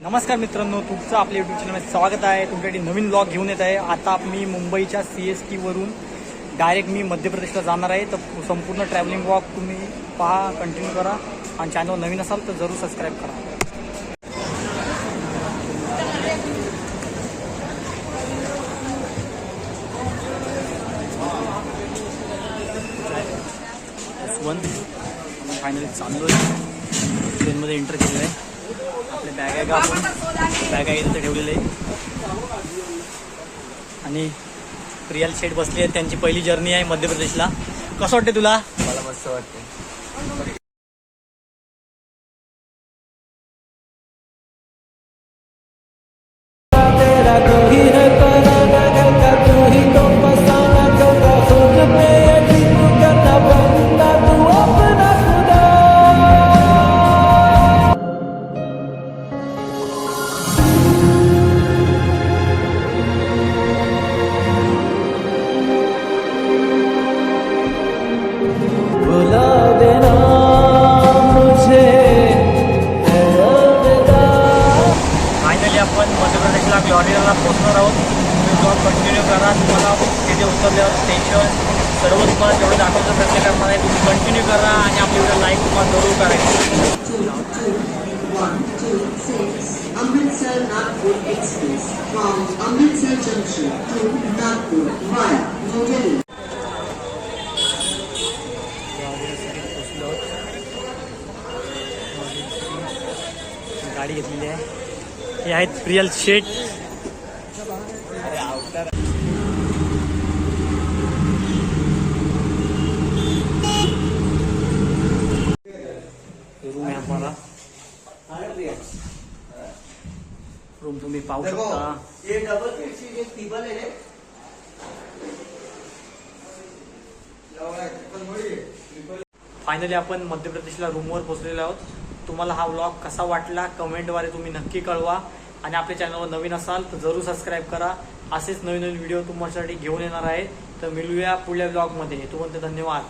नमस्कार मित्रांनो तुमचं आपल्या युट्यूब चॅनलमध्ये स्वागत आहे. तुमच्यासाठी नवीन ब्लॉग घेऊन येत आहे. आता मी मुंबईच्या सी एस टीवरून डायरेक्ट मी मध्य प्रदेशला जाणार आहे. तर संपूर्ण ट्रॅव्हलिंग ब्लॉग तुम्ही पहा कंटिन्यू करा. आणि चॅनल नवीन असाल तर जरूर सबस्क्राईब करा. वन फायनली चाललो आहे ट्रेनमध्ये एंटर केलेलं आहे. आपल्या बॅग आहे का आपण? बॅग आहे इथे ठेवलेले. आणि प्रियाल शेठ बसली आहे. त्यांची पहिली जर्नी आहे मध्य प्रदेशला. कसं वाटते तुला? मला मस्त वाटते मध्य प्रदेशला पोहोचणार आहोत. तुम्ही ब्लॉग कंटिन्यू करा. तुम्हाला तिथे उतरल्यावर स्टेशन सर्व तुम्हाला जेवढं दाखवतो प्रयत्न करणार आहे तुम्ही कंटिन्यू करा आणि आपली व्हिडिओ लाईक तुम्हाला जरूर करायची one two six Amritsar Nagpur Express from Amritsar Junction to Nagpur via New गाडी घेतलेली आहे. हे आहेत प्रियल शेट रूम आहे आम्हाला. रूम तुम्ही पाहू शकता. है फायनली आपण मध्य प्रदेशला रूमवर पोहोचलेलो आहोत. तुम्हाला हा व्लॉग कसा वाटला कमेंटद्वारे तुम्ही नक्की कळवा. आणि आपल्या चॅनलवर नवीन असाल तर जरूर सबस्क्राईब करा. असेच नवीन नवीन व्हिडिओ तुमच्यासाठी घेऊन येणार आहे. तर मिळूया पुढल्या व्लॉगमध्ये तुम्हाला धन्यवाद.